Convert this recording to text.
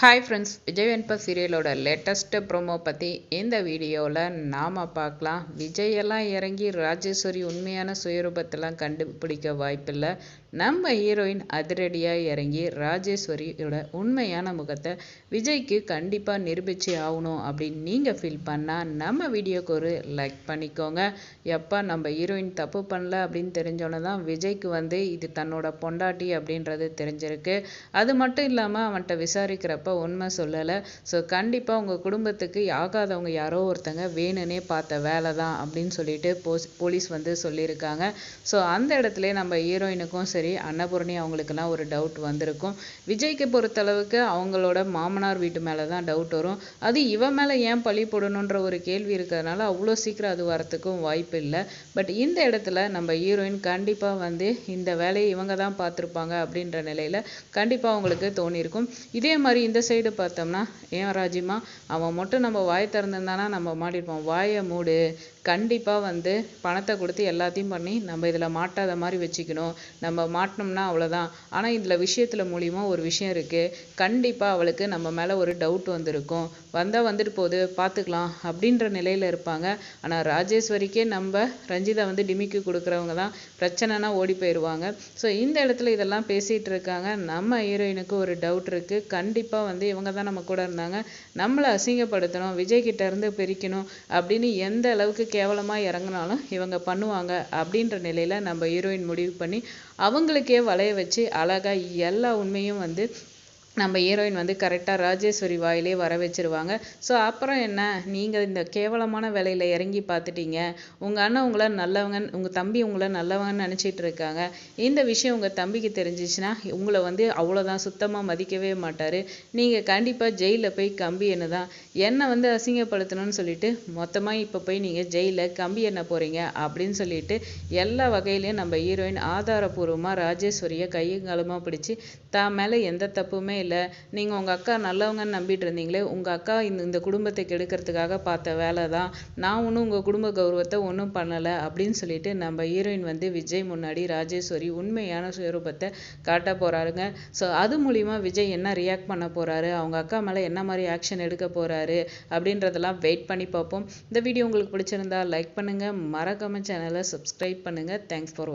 Hi friends Vijay Venba சீரியலோட latest promo பற்றி இந்த வீடியோவில் நாம் பார்க்கலாம். விஜயெல்லாம் இறங்கி ராஜேஸ்வரி உண்மையான சுயரூபத்தெல்லாம் கண்டுபிடிக்க வாய்ப்பில்லை. நம்ம ஹீரோயின் அதிரடியாக இறங்கி ராஜேஸ்வரியோட உண்மையான முகத்தை விஜய்க்கு கண்டிப்பாக நிரூபித்து ஆகணும் அப்படின்னு நீங்கள் ஃபீல் பண்ணால் நம்ம வீடியோக்கு ஒரு லைக் பண்ணிக்கோங்க. எப்போ நம்ம ஹீரோயின் தப்பு பண்ணல அப்படின்னு தெரிஞ்சோன்னே தான் விஜய்க்கு வந்து இது தன்னோட பொண்டாட்டி அப்படின்றது தெரிஞ்சிருக்கு. அது மட்டும் இல்லாமல் அவன்கிட்ட விசாரிக்கிறப்ப உண்மை சொல்லலை. ஸோ கண்டிப்பாக உங்கள் குடும்பத்துக்கு ஆகாதவங்க யாரோ ஒருத்தங்க வேணும்னே பார்த்த வேலை தான் அப்படின்னு சொல்லிட்டு போஸ் போலீஸ் வந்து சொல்லியிருக்காங்க. ஸோ அந்த இடத்துல நம்ம ஹீரோயினுக்கும் சரி அன்னபூரணி அவங்களுக்குலாம் ஒரு டவுட் வந்திருக்கும். விஜய்க்கு பொறுத்தளவுக்கு அவங்களோட மாமனார் வீட்டு மேலே தான் டவுட் வரும். அது இவன் மேலே ஏன் பழி போடணுன்ற ஒரு கேள்வி இருக்கிறதுனால அவ்வளோ சீக்கிரம் அது வரத்துக்கும் வாய்ப்பு இல்லை. பட் இந்த இடத்துல நம்ம ஹீரோயின் கண்டிப்பாக வந்து இந்த வேலையை இவங்க தான் பார்த்துருப்பாங்க அப்படின்ற நிலையில் கண்டிப்பாக அவங்களுக்கு தோணியிருக்கும். இதே மாதிரி இந்த சைடு பார்த்தோம்னா ஏன் ராஜிமா அவன் மட்டும் நம்ம வாய் திறந்துருந்தானா நம்ம மாட்டிருப்போம். வாயை மூடு. கண்டிப்பாக வந்து பணத்தை கொடுத்து எல்லாத்தையும் பண்ணி நம்ம இதில் மாட்டாத மாதிரி வச்சுக்கணும். நம்ம மாட்டினோம்னா அவ்வளோதான் ஆனால் இதில் விஷயத்தில் மூலியமாக ஒரு விஷயம் இருக்குது கண்டிப்பாக அவளுக்கு நம்ம மேலே ஒரு டவுட் வந்திருக்கும். வந்தால் வந்துட்டு போகுது பார்த்துக்கலாம் அப்படின்ற நிலையில் இருப்பாங்க. ஆனால் ராஜேஸ்வரிக்கே நம்ம ரஞ்சிதா வந்து டிமிக்கு கொடுக்குறவங்க தான் பிரச்சனைனா ஓடி போயிடுவாங்க ஸோ இந்த இடத்துல இதெல்லாம் பேசிகிட்டு இருக்காங்க. நம்ம ஹீரோயினுக்கு ஒரு டவுட் இருக்குது கண்டிப்பாக வந்து இவங்க தான் நம்ம கூட இருந்தாங்க. நம்மளை அசிங்கப்படுத்தணும் விஜய்கிட்ட இருந்து பிரிக்கணும் அப்படின்னு எந்த அளவுக்கு கேவலமாக இறங்கினாலும் இவங்க பண்ணுவாங்க அப்படின்ற நிலையில் நம்ம ஹீரோயின் முடிவு பண்ணி அவங்களுக்கே வளைய வச்சு அழகாக எல்லா உண்மையும் வந்து நம்ம ஹீரோயின் வந்து கரெக்டாக ராஜேஸ்வரி வாயிலே வர வச்சிருவாங்க. ஸோ அப்புறம் என்ன? நீங்கள் இந்த கேவலமான வேலையில் இறங்கி பார்த்துட்டீங்க. உங்கள் அண்ணன் உங்களை நல்லவங்க உங்கள் தம்பி உங்களை நல்லவங்கன்னு நினச்சிட்டு இருக்காங்க. இந்த விஷயம் உங்கள் தம்பிக்கு தெரிஞ்சிச்சுன்னா உங்களை வந்து அவ்வளோதான் சுத்தமாக மதிக்கவே மாட்டார். நீங்கள் கண்டிப்பாக ஜெயிலில் போய் கம்பி என்ன தான் என்னை வந்து அசிங்கப்படுத்தணும்னு சொல்லிட்டு மொத்தமாக இப்போ போய் நீங்கள் ஜெயிலில் கம்பி என்ன போகிறீங்க அப்படின்னு சொல்லிட்டு எல்லா வகையிலையும் நம்ம ஹீரோயின் ஆதாரபூர்வமாக ராஜேஸ்வரியை கையும் காலமாக பிடிச்சி தான் மேலே எந்த தப்புமே இல்லை. நீங்கள் உங்கள் அக்கா நல்லவங்கன்னு நம்பிட்டு இருந்தீங்களே உங்கள் அக்கா இந்த இந்த குடும்பத்தை கெடுக்கிறதுக்காக பார்த்த வேலை தான். நான் ஒன்றும் உங்கள் குடும்ப கௌரவத்தை ஒன்றும் பண்ணலை அப்படின்னு சொல்லிட்டு நம்ம ஹீரோயின் வந்து விஜய் முன்னாடி ராஜேஸ்வரி உண்மையான சுயரூபத்தை காட்ட போகிறாருங்க ஸோ அது மூலிமா விஜய் என்ன ரியாக்ட் பண்ண போகிறாரு அவங்க அக்கா மேலே என்ன மாதிரி ஆக்ஷன் எடுக்க போகிறாரு அப்படின்றதெல்லாம் வெயிட் பண்ணி பார்ப்போம். இந்த வீடியோ உங்களுக்கு பிடிச்சிருந்தா லைக் பண்ணுங்கள் மறக்காம சேனலை சப்ஸ்கிரைப் பண்ணுங்கள் தேங்க்ஸ் ஃபார்